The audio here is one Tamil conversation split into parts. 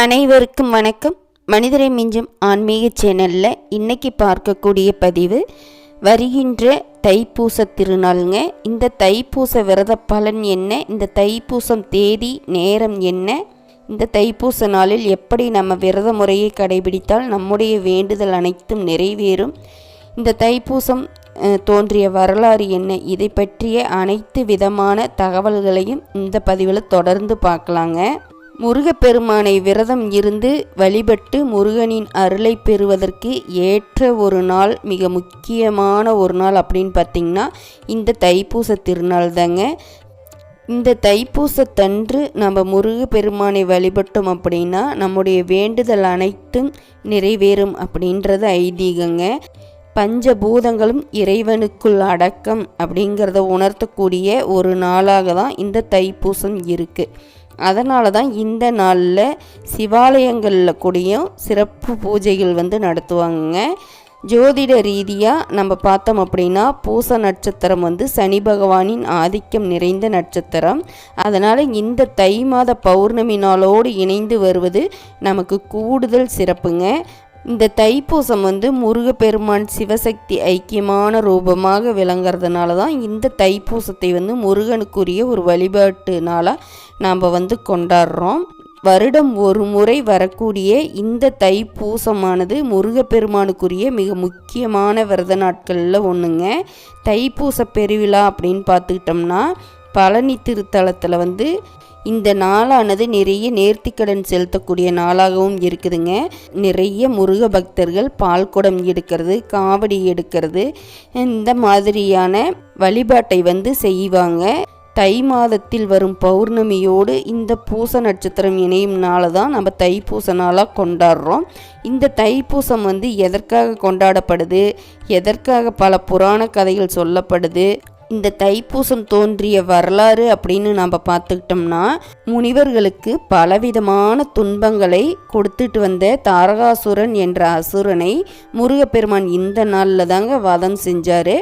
அனைவருக்கும் வணக்கம். மனிதரை மிஞ்சும் ஆன்மீக சேனலில் இன்றைக்கி பார்க்கக்கூடிய பதிவு வருகின்ற தைப்பூச திருநாளுங்க. இந்த தைப்பூச விரத பலன் என்ன? இந்த தைப்பூசம் தேதி நேரம் என்ன? இந்த தைப்பூச நாளில் எப்படி நம்ம விரத முறையை கடைபிடித்தால் நம்முடைய வேண்டுதல் அனைத்தும் நிறைவேறும்? இந்த தைப்பூசம் தோன்றிய வரலாறு என்ன? இதை பற்றிய அனைத்து விதமான தகவல்களையும் இந்த பதிவில் தொடர்ந்து பார்க்கலாங்க. முருகப்பெருமானை விரதம் இருந்து வழிபட்டு முருகனின் அருளை பெறுவதற்கு ஏற்ற ஒரு நாள் மிக முக்கியமான ஒரு நாள் அப்படின்னு பார்த்திங்கன்னா இந்த தைப்பூச திருநாள் தாங்க. இந்த தைப்பூசத்தன்று நம்ம முருகப்பெருமானை வழிபட்டோம் அப்படின்னா நம்முடைய வேண்டுதல் அனைத்தும் நிறைவேறும் அப்படின்றது ஐதீகங்க. பஞ்சபூதங்களும் இறைவனுக்குள் அடக்கம் அப்படிங்கிறத உணர்த்தக்கூடிய ஒரு நாளாக தான் இந்த தைப்பூசம் இருக்குது அதனால தான் இந்த நாளில் சிவாலயங்களில் கூடயும் சிறப்பு பூஜைகள் வந்து நடத்துவாங்க ஜோதிட ரீதியாக நம்ம பார்த்தோம் அப்படின்னா பூச நட்சத்திரம் வந்து சனி பகவானின் ஆதிக்கம் நிறைந்த நட்சத்திரம். அதனால் இந்த தை மாத பௌர்ணமி நாளோடு இணைந்து வருவது நமக்கு கூடுதல் சிறப்புங்க. இந்த தைப்பூசம் வந்து முருகப்பெருமான் சிவசக்தி ஐக்கியமான ரூபமாக விளங்குறதுனால தான் இந்த தைப்பூசத்தை வந்து முருகனுக்குரிய ஒரு வழிபாட்டு நாளாக நாம் வந்து கொண்டாடுறோம். வருடம் ஒரு முறை வரக்கூடிய இந்த தைப்பூசமானது முருகப்பெருமானுக்குரிய மிக முக்கியமான விரத நாட்களில் ஒன்றுங்க தைப்பூச பெருவிழா அப்படின்னு பார்த்துக்கிட்டோம்னா பழனி திருத்தலத்தில் வந்து இந்த நாளானது நிறைய நேர்த்திக்கடன் செலுத்தக்கூடிய நாளாகவும் இருக்குதுங்க. நிறைய முருக பக்தர்கள் பால்குடம் எடுக்கிறது காவடி எடுக்கிறது இந்த மாதிரியான வழிபாட்டை வந்து செய்வாங்க. தை மாதத்தில் வரும் பௌர்ணமியோடு இந்த பூச நட்சத்திரம் இணையும் நாளை தான் நம்ம தைப்பூச நாளாக கொண்டாடுறோம். இந்த தைப்பூசம் வந்து எதற்காக கொண்டாடப்படுது? எதற்காக பல புராண கதைகள் சொல்லப்படுது? இந்த தைப்பூசம் தோன்றிய வரலாறு அப்படின்னு நம்ம பார்த்துக்கிட்டோம்னா முனிவர்களுக்கு பலவிதமான துன்பங்களை கொடுத்துட்டு வந்த தாரகாசுரன் என்ற அசுரனை முருகப்பெருமான் இந்த நாளில் தாங்க வதம் செஞ்சார்.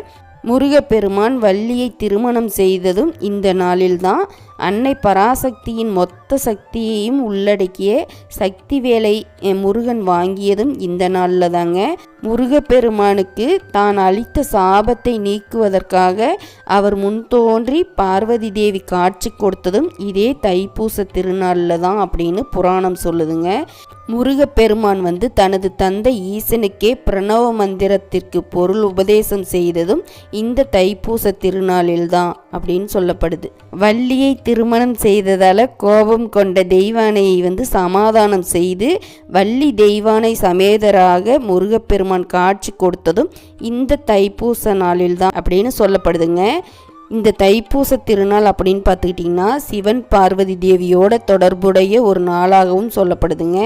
முருகப்பெருமான் வள்ளியை திருமணம் செய்ததும் இந்த நாளில்தான் அன்னை பராசக்தியின் மொத்த சக்தியையும் உள்ளடக்கிய சக்தி வேலை முருகன் வாங்கியதும் இந்த நாளில் தாங்க. முருகப்பெருமானுக்கு தான் அளித்த சாபத்தை நீக்குவதற்காக அவர் முன் தோன்றி பார்வதி தேவி காட்சி கொடுத்ததும் இதே தைப்பூச திருநாளில் தான் அப்படின்னு புராணம் சொல்லுதுங்க. முருகப்பெருமான் வந்து தனது தந்தை ஈசனுக்கே பிரணவ மந்திரத்திற்கு பொருள் உபதேசம் செய்ததும் இந்த தைப்பூச திருநாளில்தான் அப்படின்னு சொல்லப்படுது. வள்ளியை திருமணம் செய்ததால் கோபம் கொண்ட தெய்வானையை வந்து சமாதானம் செய்து வள்ளி தெய்வானை சமேதராக முருகப்பெருமான் காட்சி கொடுத்ததும் இந்த தைப்பூச நாளில் தான் அப்படின்னு சொல்லப்படுதுங்க. இந்த தைப்பூச திருநாள் அப்படின்னு பார்த்துக்கிட்டிங்கன்னா சிவன் பார்வதி தேவியோட தொடர்புடைய ஒரு நாளாகவும் சொல்லப்படுதுங்க.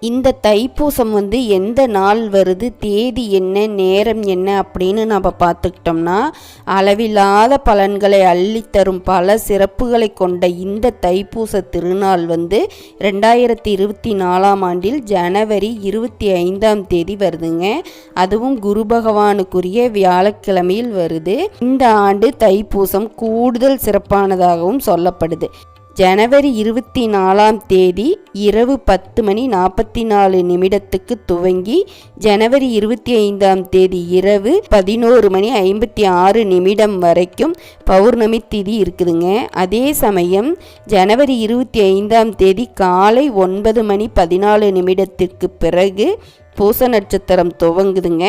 இந்த தைப்பூசம் வந்து எந்த நாள் வருது தேதி என்ன நேரம் என்ன அப்படின்னு நம்ம பார்த்துக்கிட்டோம்னா அளவில்லாத பலன்களை அள்ளித்தரும் பல சிறப்புகளை கொண்ட இந்த தைப்பூச திருநாள் வந்து ரெண்டாயிரத்தி இருபத்தி நாலாம் ஆண்டில் ஜனவரி இருபத்தி ஐந்தாம் தேதி வருதுங்க. அதுவும் குரு பகவானுக்குரிய வியாழக்கிழமையில் வருது. இந்த ஆண்டு தைப்பூசம் கூடுதல் சிறப்பானதாகவும் சொல்லப்படுது. ஜனவரி இருபத்தி நாலாம் தேதி இரவு பத்து மணி நாற்பத்தி நாலு நிமிடத்துக்கு துவங்கி ஜனவரி இருபத்தி ஐந்தாம் தேதி இரவு பதினோரு மணி ஐம்பத்தி ஆறு நிமிடம் வரைக்கும் பௌர்ணமி திதி இருக்குதுங்க. அதே சமயம் ஜனவரி இருபத்தி ஐந்தாம் தேதி காலை ஒன்பது மணி பதினாலு நிமிடத்திற்கு பிறகு பூச நட்சத்திரம் துவங்குதுங்க.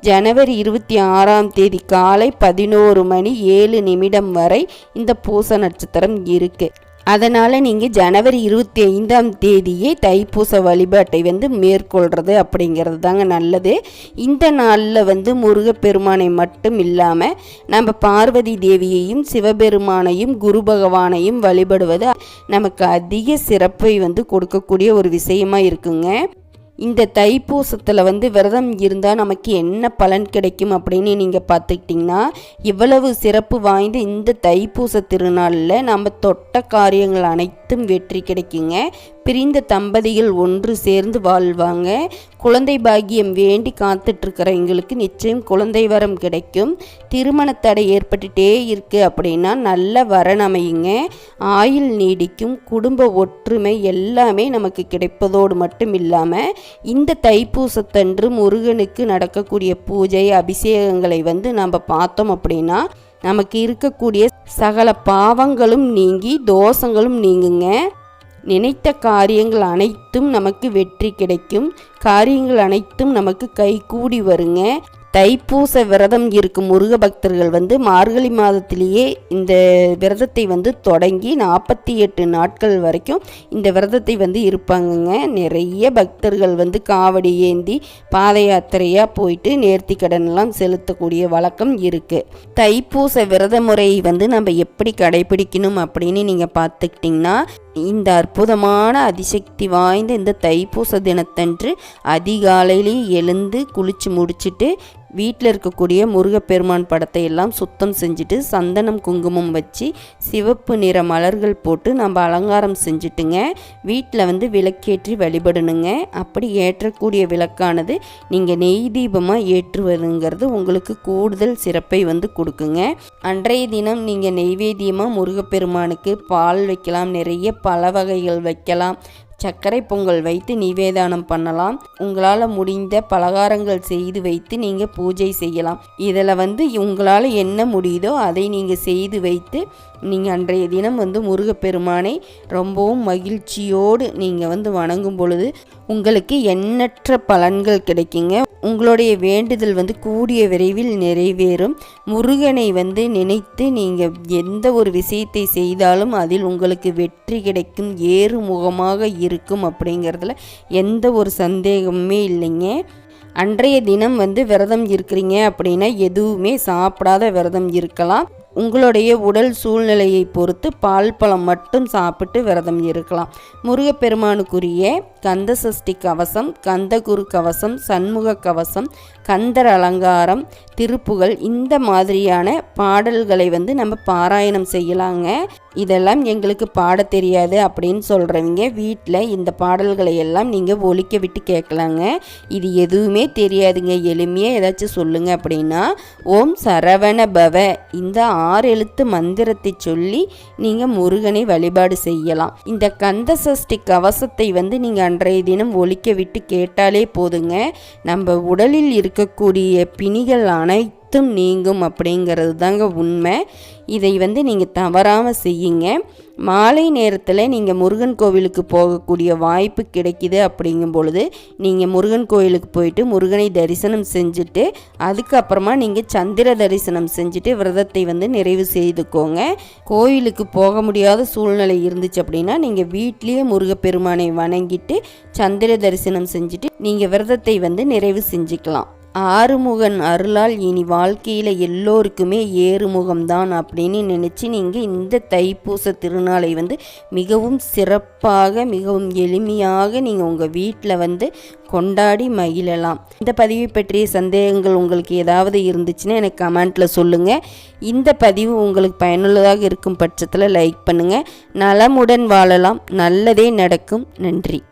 ஜனவரி இருபத்தி ஆறாம் தேதி காலை பதினோரு மணி ஏழு நிமிடம் வரை இந்த பூச நட்சத்திரம் இருக்குது அதனால் நீங்கள் ஜனவரி இருபத்தி ஐந்தாம் தேதியே தைப்பூச வழிபாட்டை வந்து மேற்கொள்கிறது அப்படிங்கிறது தாங்க நல்லது. இந்த நாளில் வந்து முருகப்பெருமானை மட்டும் இல்லாமல் நம்ம பார்வதி தேவியையும் சிவபெருமானையும் குரு பகவானையும் வழிபடுவது நமக்கு அதிக சிறப்பை வந்து கொடுக்கக்கூடிய ஒரு விஷயமா இருக்குங்க. இந்த தைப்பூசத்தில் வந்து விரதம் இருந்தால் நமக்கு என்ன பலன் கிடைக்கும் அப்படின்னு நீங்கள் பார்த்துக்கிட்டிங்கன்னா இவ்வளவு சிறப்பு வாய்ந்த இந்த தைப்பூச திருநாளில் நம்ம தொட்ட காரியங்கள் அனைத்தும் அனைத்தும் வெற்றி கிடைக்குங்க. பிரிந்த தம்பதிகள் ஒன்று சேர்ந்து வாழ்வாங்க. குழந்தை பாக்கியம் வேண்டி காத்துட்ருக்கிறவங்களுக்கு நிச்சயம் குழந்தை வரம் கிடைக்கும். திருமண தடை ஏற்பட்டுட்டே இருக்குது அப்படின்னா நல்ல வரன் அமையுங்க. ஆயுள் நீடிக்கும் குடும்ப ஒற்றுமை எல்லாமே நமக்கு கிடைப்பதோடு மட்டும் இல்லாமல் இந்த தைப்பூசத்தன்று முருகனுக்கு நடக்கக்கூடிய பூஜை அபிஷேகங்களை வந்து நம்ம பார்த்தோம் அப்படின்னா நமக்கு இருக்கக்கூடிய சகல பாவங்களும் நீங்கி தோஷங்களும் நீங்குங்க. நினைத்த காரியங்கள் அனைத்தும் நமக்கு வெற்றி கிடைக்கும். காரியங்கள் அனைத்தும் நமக்கு கைகூடி வருங்க. தைப்பூச விரதம் இருக்கும் முருக பக்தர்கள் வந்து மார்கழி மாதத்திலேயே இந்த விரதத்தை வந்து தொடங்கி நாற்பத்தி எட்டு நாட்கள் வரைக்கும் இந்த விரதத்தை வந்து இருப்பாங்கங்க. நிறைய பக்தர்கள் வந்து காவடி ஏந்தி பாத யாத்திரையாக போயிட்டு நேர்த்தி கடன்லாம் செலுத்தக்கூடிய வழக்கம் இருக்குது தைப்பூச விரத முறையை வந்து நம்ம எப்படி கடைபிடிக்கணும் அப்படின்னு நீங்கள் பார்த்துக்கிட்டிங்கன்னா இந்த அற்புதமான அதிசக்தி வாய்ந்த இந்த தைப்பூச தினத்தன்று அதிகாலையிலேயே எழுந்து குளித்து முடிச்சுட்டு வீட்டில் இருக்கக்கூடிய முருகப்பெருமான் படத்தை எல்லாம் சுத்தம் செஞ்சுட்டு சந்தனம் குங்குமம் வச்சு சிவப்பு நிற மலர்கள் போட்டு நம்ம அலங்காரம் செஞ்சுட்டுங்க. வீட்டில் வந்து விளக்கேற்றி வழிபடணுங்க. அப்படி ஏற்றக்கூடிய விளக்கானது நீங்கள் நெய் தீபமாக ஏற்றுவதுங்கிறது உங்களுக்கு கூடுதல் சிறப்பை வந்து கொடுக்குங்க. அன்றைய தினம் நீங்கள் நெய்வேத்தியமாக முருகப்பெருமானுக்கு பால் வைக்கலாம் நிறைய பல வகைகள் வைக்கலாம் சர்க்கரை பொங்கல் வைத்து நிவேதானம் பண்ணலாம். உங்களால் முடிந்த பலகாரங்கள் செய்து வைத்து நீங்கள் பூஜை செய்யலாம். இதில் வந்து உங்களால் என்ன முடியுதோ அதை நீங்கள் செய்து வைத்து நீங்கள் அன்றைய தினம் வந்து முருகப்பெருமானை ரொம்பவும் மகிழ்ச்சியோடு நீங்கள் வந்து வணங்கும் பொழுது உங்களுக்கு எண்ணற்ற பலன்கள் கிடைக்குங்க. உங்களுடைய வேண்டுதல் வந்து கூடிய விரைவில் நிறைவேறும். முருகனை வந்து நினைத்து நீங்கள் எந்த ஒரு விஷயத்தை செய்தாலும் அதில் உங்களுக்கு வெற்றி கிடைக்கும். ஏறுமுகமாக இருக்கும் அப்படிங்கிறதுல எந்த ஒரு சந்தேகமுமே இல்லைங்க. அன்றைய தினம் வந்து விரதம் இருக்கிறீங்க அப்படின்னா எதுவுமே சாப்பிடாத விரதம் இருக்கலாம். உங்களுடைய உடல் சூழ்நிலையை பொறுத்து பால் பழம் மட்டும் சாப்பிட்டு விரதம் இருக்கலாம். முருகப்பெருமானுக்குரிய கந்த சஷ்டி கவசம் கந்தகுரு கவசம் சண்முக கவசம் கந்தர் அலங்காரம் திருப்புகள் இந்த மாதிரியான பாடல்களை வந்து நம்ம பாராயணம் செய்யலாங்க. இதெல்லாம் எங்களுக்கு பாட தெரியாது அப்படின்னு சொல்கிறவங்க வீட்டில் இந்த பாடல்களை எல்லாம் நீங்கள் ஒழிக்க விட்டு கேட்கலாங்க. இது எதுவுமே தெரியாதுங்க. எளிமையாக ஏதாச்சும் சொல்லுங்கள் அப்படின்னா ஓம் சரவண பவ இந்த ஆறு எழுத்து மந்திரத்தை சொல்லி நீங்கள் முருகனை வழிபாடு செய்யலாம். இந்த கந்த சஷ்டி கவசத்தை வந்து நீங்கள் அன்றைய தினம் ஒழிக்க விட்டு கேட்டாலே போதுங்க. நம்ம உடலில் இருக்கக்கூடிய பிணிகள் அனைத்து அனைத்தும் நீங்கும் அப்படிங்கிறது தாங்க உண்மை. இதை வந்து நீங்கள் தவறாமல் செய்யுங்க. மாலை நேரத்தில் நீங்கள் முருகன் கோவிலுக்கு போகக்கூடிய வாய்ப்பு கிடைக்கிது அப்படிங்கும் பொழுது நீங்கள் முருகன் கோவிலுக்கு போயிட்டு முருகனை தரிசனம் செஞ்சுட்டு அதுக்கப்புறமா நீங்கள் சந்திர தரிசனம் செஞ்சுட்டு விரதத்தை வந்து நிறைவு செய்துக்கோங்க. கோவிலுக்கு போக முடியாத சூழ்நிலை இருந்துச்சு அப்படின்னா நீங்கள் வீட்லேயே முருகப்பெருமானை வணங்கிட்டு சந்திர தரிசனம் செஞ்சுட்டு நீங்கள் விரதத்தை வந்து நிறைவு செஞ்சுக்கலாம். ஆறுமுகன் அருளால் இனி வாழ்க்கையில் எல்லோருக்குமே ஏறுமுகம்தான் அப்படின்னு நினச்சி நீங்கள் இந்த தைப்பூச திருநாளை வந்து மிகவும் சிறப்பாக மிகவும் எளிமையாக நீங்கள் உங்கள் வீட்டில் வந்து கொண்டாடி மகிழலாம். இந்த பதிவை பற்றிய சந்தேகங்கள் உங்களுக்கு ஏதாவது இருந்துச்சுன்னா எனக்கு கமெண்ட்டில் சொல்லுங்கள் இந்த பதிவு உங்களுக்கு பயனுள்ளதாக இருக்கும் பட்சத்தில் லைக் பண்ணுங்கள் நலமுடன் வாழலாம். நல்லதே நடக்கும். நன்றி.